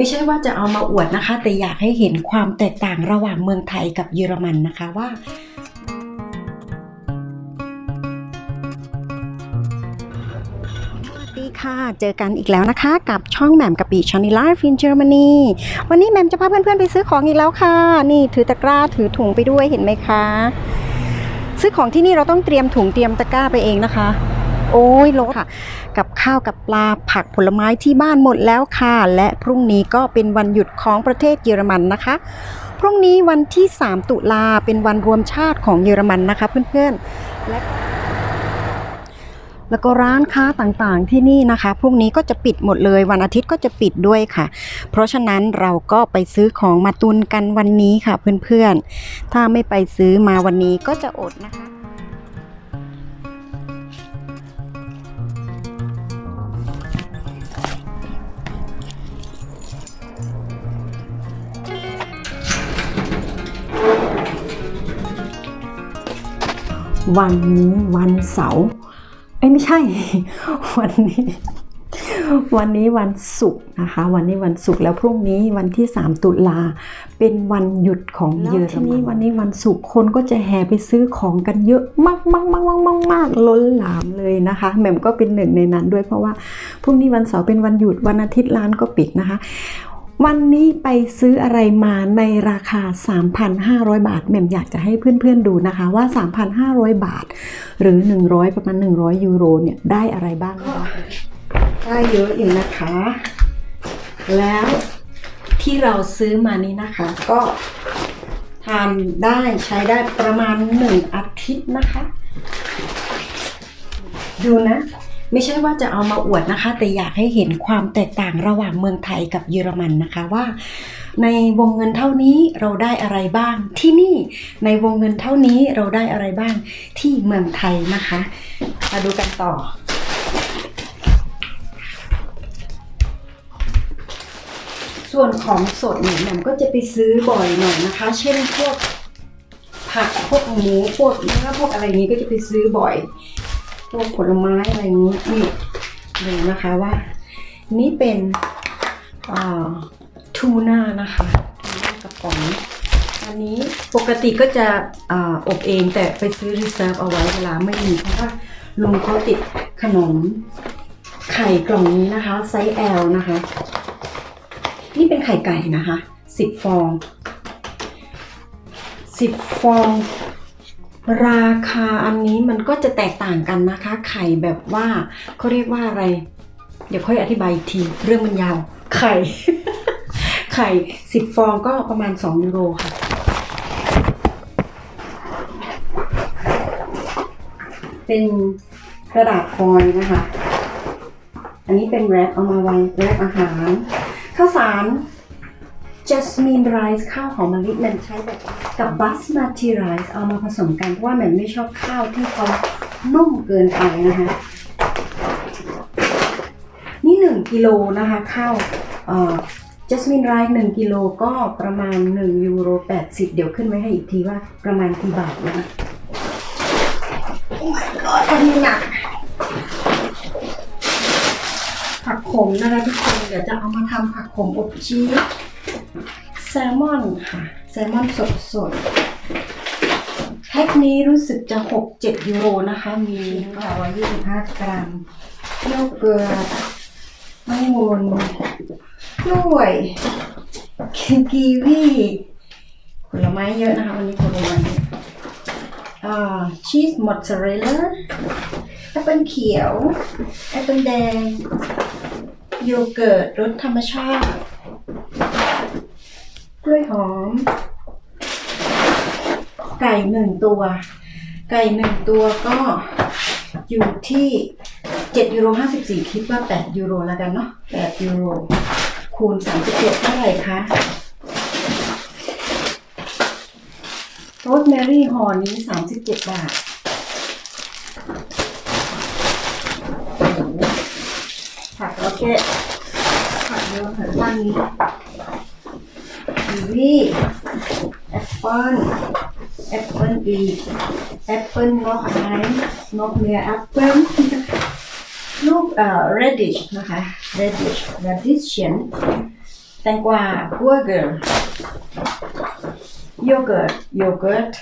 ไม่ใช่ว่าจะเอามาอวดนะคะ แต่อยากให้เห็นความแตกต่างระหว่างเมืองไทยกับเยอรมันนะคะว่าสวัสดีค่ะ เจอกันอีกแล้วนะคะกับช่องแหม่มกะปิชานิลาฟินเยอร์มนีวันนี้แหม่มจะพาเพื่อนๆไปซื้อของอีกแล้วค่ะ นี่ถือตะกร้าถือถุงไปด้วยเห็นไหมคะ ซื้อของที่นี่เราต้องเตรียมถุงเตรียมตะกร้าไปเองนะคะ โอ้ยรถค่ะ กับข้าวกับปลาผักผลไม้ที่บ้านหมดแล้วค่ะ และพรุ่งนี้ก็เป็นวันหยุดของประเทศเยอรมันนะคะ พรุ่งนี้วันที่ 3 ตุลาเป็นวันรวมชาติของเยอรมันนะคะเพื่อนๆและแล้วก็ร้านค้าต่างๆที่นี่นะคะ พรุ่งนี้ก็จะปิดหมดเลย วันอาทิตย์ก็จะปิดด้วยค่ะ เพราะฉะนั้นเราก็ไปซื้อของมาตุนกันวันนี้ค่ะเพื่อนๆ ถ้าไม่ไปซื้อมาวันนี้ก็จะอดนะคะ วันนี้วันเสาร์เอ้ยไม่ใช่ วันนี้ วันนี้วันศุกร์นะคะ วันนี้วันศุกร์แล้วพรุ่งนี้วันที่ 3 ตุลาเป็นวันหยุดของเยอรมันวันนี้วันศุกร์คนก็จะแห่ไปซื้อของกันเยอะมากมากมากมากมากมากล้นหลามเลยนะคะแหม่มก็เป็นหนึ่งในนั้นด้วยเพราะว่าพรุ่งนี้วันเสาร์เป็นวันหยุดวันอาทิตย์ร้านก็ปิดนะคะ วันนี้ไปซื้ออะไรมาในราคา 3,500 บาทแหม่มอยากจะให้เพื่อนๆดูนะคะว่า 3,500 บาท หรือ 100 ประมาณ 100 ยูโรเนี่ย ได้อะไรบ้างได้เยอะอยู่นะคะ แล้วที่เราซื้อมานี้นะคะ ก็ทานได้ใช้ได้ประมาณ 1 อาทิตย์นะคะ ดูนะ ไม่ใช่ว่าจะเอามาอวดนะคะ แต่อยากให้เห็นความแตกต่างระหว่างเมืองไทยกับเยอรมันนะคะว่า ในวงเงินเท่านี้เราได้อะไรบ้างที่นี่ในวงเงินเท่านี้เราได้อะไรบ้างที่เมืองไทยนะคะ มาดูกันต่อส่วนของสดเนี่ยแหม่มก็จะไปซื้อบ่อยหน่อยนะคะ เช่นพวกผักพวกหมูพวกเนื้อพวกอะไรนี้ก็จะไปซื้อบ่อย พวกผลไม้อะไรอย่างนี้นี่ดูนะคะว่า นี่เป็นทูน่านะคะทูน่ากระป๋องอันนี้ปกติก็จะออบเองแต่ไปซื้อรีเซิร์ฟเอาไว้เวลาไม่มีเพราะว่าลุงเขาติดขนมไข่กล่องนี้นะคะ ไซส์ L นะคะ นี่เป็นไข่ไก่นะคะสิบฟองสิบฟอง ราคาอันนี้มันก็จะแตกต่างกันนะคะ ไข่แบบว่าเขาเรียกว่าอะไร เดี๋ยวค่อยอธิบายอีกทีเรื่องมันยาว ไข่ ไข่สิบฟองก็ประมาณ 2 ยูโรค่ะ เป็นกระดาษฟอยล์นะคะ อันนี้เป็นแรปเอามาไว้แรปอาหาร ข้าวสาร jasmine rice ข้าวหอมมะลิม่มใช้แบบ กับ basmati rice เอามาผสมกัน เพราะว่าแหม่มไม่ชอบข้าวที่เขานุ่มเกินไปนะคะ นี่ 1กิโลนะคะ ข้าวเอ่อ jasmine rice 1กิโลก็ประมาณ 1 ยูโร 80 เดี๋ยวขึ้นไว้ให้อีกทีว่าประมาณกี่บาทนะคะโอ้ my god อันนี้หนักผักขมนะคะทุกคน เดี๋ยวจะเอามาทำผักขมอบชีสแซลมอนค่ะ ลมอนสดสดๆแพ็คนี้รู้สึกจะ 6-7 ยูโรนะคะ มี125 กรัมโยเกิร์ตไม่งนกล้วยกีวีผลไม้เยอะนะคะ วันนี้ผลไม้เยอะอ่าชีสมอสซาเรลล่าแอปเปิลเขียว แอปเปิลแดง โยเกิร์ตรสธรรมชาติ กล้วยหอม ไก่หนึ่งตัว ไก่หนึ่งตัวก็อยู่ที่7ยูโร54คิดว่า8ยูโรแล้วกันเนาะ8ยูโรคูณ37เจ็ดเท่าไหร่คะโรสแมรี่ห่อนี้37บาทโอ้โหผักแล้วแกะผักเยอะเหมือนกันนี้กีวีแอปเปิ้ล แอปเปิ้ลอีกแอปเปิ้ลนกไม้นกเนื้อแอปเปิ้ลลูกเอ่อ radish นะคะ radish radish แตตงกวา burger yogurt yogurt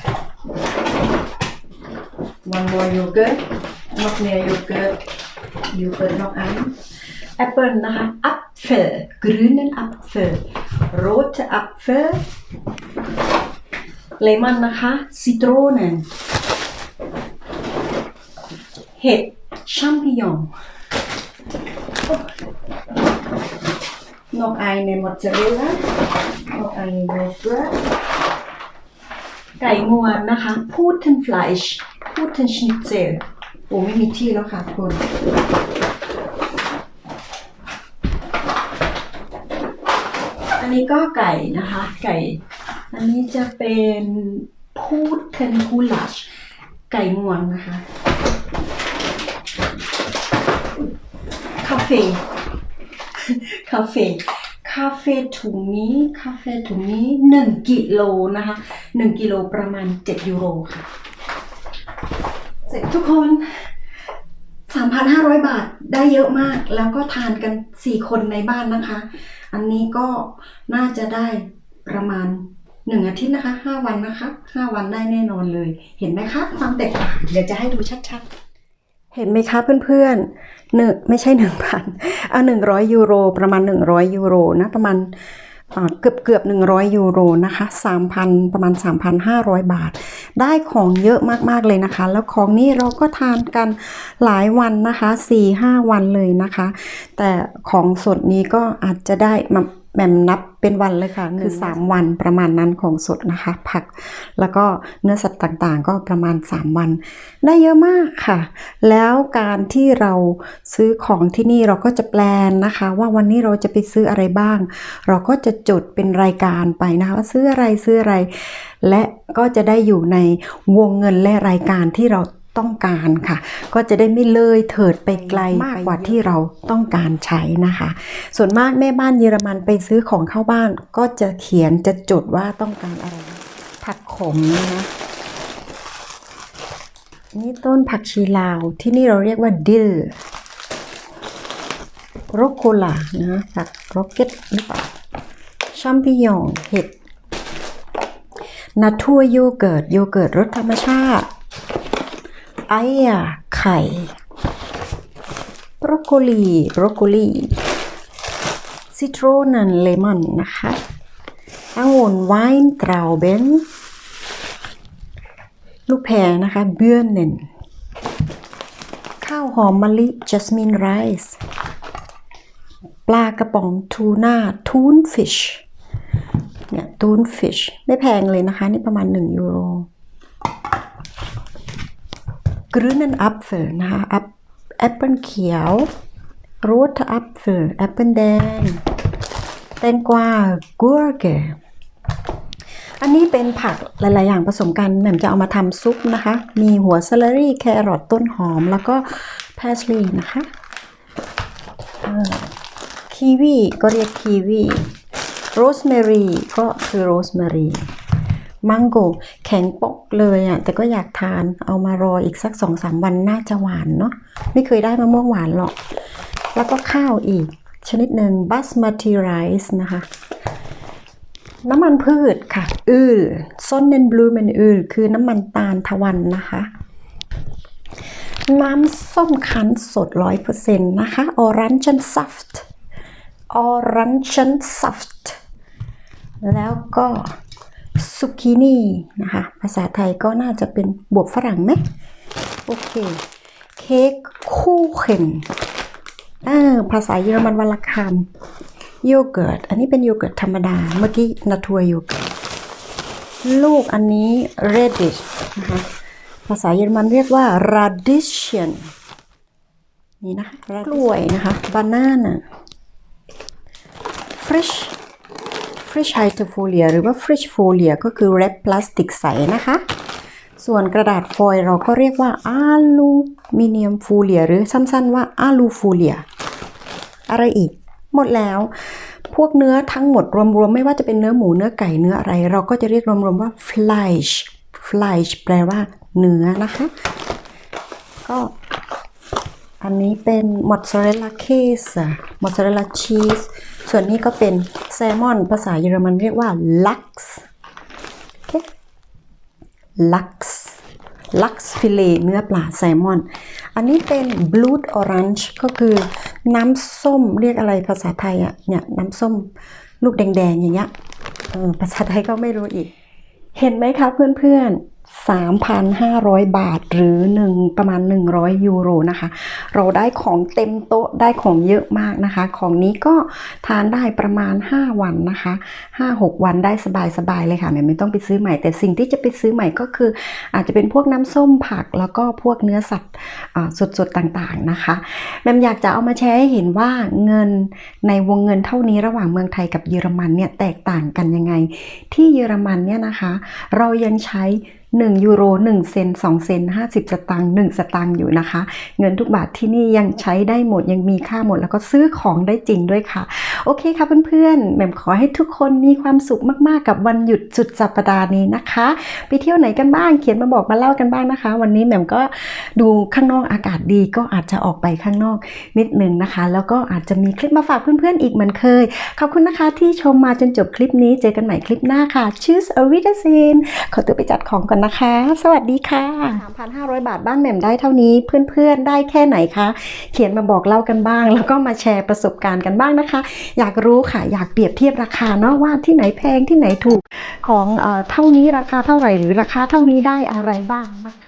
one more yogurt noch mehr yogurt yogurt noch ein Apple นะคะ Apfel grünen Apfel rote Apfel เลมอนนะคะซิตรอนเห็ดชัมพิญองนกไอในมอเจเรลล่านกไอเวเฟอร์ไก่งวงนะคะพูดถึง fleisch พูดถึงชนิตเซลโอ้ไม่มีที่แล้วค่ะคุณ นี้ก็ไก่นะคะ ไก่ อันนี้จะเป็นพูดเทนคูลัชไก่งวงนะคะคาเฟ่คาเฟ่คาเฟ่ถุงนี้คาเฟ่ถุงนี้หนึ่งกิโลนะคะหนึ่งกิโลประมาณเจ็ดยูโรค่ะ เสร็จทุกคน3,500บาทได้เยอะมาก แล้วก็ทานกัน4คนในบ้านนะคะ อันนี้ก็น่าจะได้ประมาณหนึ่งอาทิตย์นะคะห้าวันนะคะ5วันได้แน่นอนเลย เห็นไหมคะ ความแตกต่างเดี๋ยวจะให้ดูชัดๆ เห็นไหมคะเพื่อนๆหนึ่งไม่ใช่หนึ่งพันเอาหนึ่งร้อยยูโรประมาณหนึ่งร้อยยูโรนะประมาณ เกือบเกือบ100 ยูโรนะคะ 3,000 ประมาณ 3,500 บาท ได้ของเยอะมาก ๆ เลยนะคะ แล้วของนี้เราก็ทานกันหลายวันนะคะ 4-5 วันเลยนะคะ แต่ของสดนี้ก็อาจจะได้มา แหม่มนับเป็นวันเลยค่ะ คือ 3 วันประมาณนั้นของสดนะคะ ผัก แล้วก็เนื้อสัตว์ต่างๆ ก็ประมาณ 3 วัน ได้เยอะมากค่ะ แล้วการที่เราซื้อของที่นี่เราก็จะแปลนนะคะ ว่าวันนี้เราจะไปซื้ออะไรบ้าง เราก็จะจดเป็นรายการไปนะคะว่าซื้ออะไรซื้ออะไร และก็จะได้อยู่ในวงเงินและรายการที่เรา ต้องการค่ะ ก็จะได้ไม่เลยเถิดไปไกลมากกว่าที่เราต้องการใช้นะคะ ส่วนมากแม่บ้านเยอรมันไปซื้อของเข้าบ้าน ก็จะเขียนจะจดว่าต้องการอะไร ผักขมนะคะนี่ต้นผักชีลาวที่นี่เราเรียกว่าดิลโรโคลานะผักโรเก็ตหรือเปล่าชัมปิญองเห็ดนาทัวโยเกิร์ตโยเกิร์ตรสธรรมชาติ ไอ้อะไข่บรอกโคลีบรอกโคลีซิตรอนันเลมอนนะคะองุ่นไวน์ตราเบนลูกแพรนะคะ เบือนเนนข้าวหอมมะลิจัสมินไรซ์ปลากระป๋องทูน่าทูนฟิชเนี่ยทูนฟิชไม่แพงเลยนะคะ นี่ประมาณ 1 ยูโร กรีนน a ั p เ e l นะคะแอปแอปเปิลเขียวโรสแอปเปิลแอปเปิลแดง แตงกวากัวเกอันนี้เป็นผักหลาย ๆ อย่างผสมกันแหม่มจะเอามาทำซุปนะคะ มีหัวเซลรี่แครอทต้นหอม แล้วก็พาสลีย์นะคะคีวีก็เรียกคีวีโรสแมรี่ก็คือโรสแมรี่มังโก แข็งปกเลยอะแต่ก็อยากทานเอามารออีกสักสองสามวันน่าจะหวานเนาะไม่เคยได้มะม่วงหวานหรอก แล้วก็ข้าวอีก ชนิดหนึ่งบัสมาติไรซ์นะคะ น้ำมันพืชค่ะ อืลส้นเนนบลูเมนอืลคือน้ำมันตาลทวันนะคะ น้ำส้มคั้นสดร้อยเปอร์เซ็นต์นะคะออรันชันซัฟต์ออรันชันซัฟต์แล้วก็ ซุกินี่นะคะ ภาษาไทยก็น่าจะเป็นบวบฝรั่งไหมโอเค เค้กคู่เข็นเออภาษาเยอรมันวันละคำโยเกิร์ต อันนี้เป็นโยเกิร์ตธรรมดา เมื่อกี้นาทัวโยเกิร์ต ลูกอันนี้ radish นะคะ ภาษาเยอรมันเรียกว่า radishian นี่นะคะ กล้วยนะคะ banana fresh fresh h y t o f o l i a หรือว่า fresh folia ก็คือ wrap พลาสติกใสนะคะ ส่วนกระดาษฟอยล์เราก็เรียกว่าอ l ลูมิเนียมฟูเลียหรือสั้นๆว่าอ l ลูฟูเลียอะไรอีก หมดแล้ว พวกเนื้อทั้งหมดรวมๆ ไม่ว่าจะเป็นเนื้อหมูเนื้อไก่เนื้ออะไร เราก็จะเรียกรวมๆว่า fleisch fleisch แปลว่าเนื้อนะคะ ก็ อันนี้เป็นมอ z ซ a เรล a าเคสมอ z ซ a เรล a าชีส ส่วนนี้ก็เป็นแซลมอน ภาษาเยอรมันเรียกว่าลักซ์โอเคลักซ์ลักซ์ฟิเลเนื้อปลาแซลมอน อันนี้เป็น blood orange ก็คือน้ำส้มเรียกอะไรภาษาไทยอะเนี่ยน้ำส้มลูกแดงๆอย่างเงี้ยภาษาไทยก็ไม่รู้อีก เห็นไหมคะเพื่อนๆ 3,500 บาทหรือ1ประมาณ 100 ยูโรนะคะ เราได้ของเต็มโต๊ะได้ของเยอะมากนะคะ ของนี้ก็ทานได้ประมาณ 5 วันนะคะ 5-6 วันได้สบายๆเลยค่ะแม่ไม่ต้องไปซื้อใหม่ แต่สิ่งที่จะไปซื้อใหม่ก็คือ อาจจะเป็นพวกน้ำส้มผักแล้วก็พวกเนื้อสัตว์สดๆต่างๆนะคะแมมอยากจะเอามาแชร์ให้เห็นว่าเงินในวงเงินเท่านี้ระหว่างเมืองไทยกับเยอรมันเนี่ยแตกต่างกันยังไง ที่เยอรมันเนี่ยนะคะ เรายังใช้ 1ยูโร1เซน2เซน50 สตางค์1สตางค์อยู่นะคะ เงินทุกบาทที่นี่ยังใช้ได้หมดยังมีค่าหมด แล้วก็ซื้อของได้จริงด้วยค่ะ โอเคค่ะเพื่อนๆแหม่มขอให้ทุกคนมีความสุขมากๆ กับวันหยุดสุดสัปดาห์นี้นะคะ ไปเที่ยวไหนกันบ้างเขียนมาบอกมาเล่ากันบ้างนะคะ วันนี้แหม่มก็ดูข้างนอกอากาศดีก็อาจจะออกไปข้างนอกนิดนึงนะคะ แล้วก็อาจจะมีคลิปมาฝากเพื่อนๆอีกเหมือนเคย ขอบคุณนะคะที่ชมมาจนจบคลิปนี้เจอกันใหม่คลิปหน้าค่ะชื่ออวิดาซินขอตัวไปจัดของก่อนนะคะ สวัสดีค่ะ 3,500 บาทบ้านแหม่มได้เท่านี้เพื่อนๆได้แค่ไหนคะ เขียนมาบอกเล่ากันบ้าง แล้วก็มาแชร์ประสบการณ์กันบ้างนะคะ อยากรู้ค่ะ อยากเปรียบเทียบราคาเนาะว่าที่ไหนแพงที่ไหนถูกของเออเท่านี้ราคาเท่าไหร่หรือราคาเท่านี้ได้อะไรบ้างนะคะ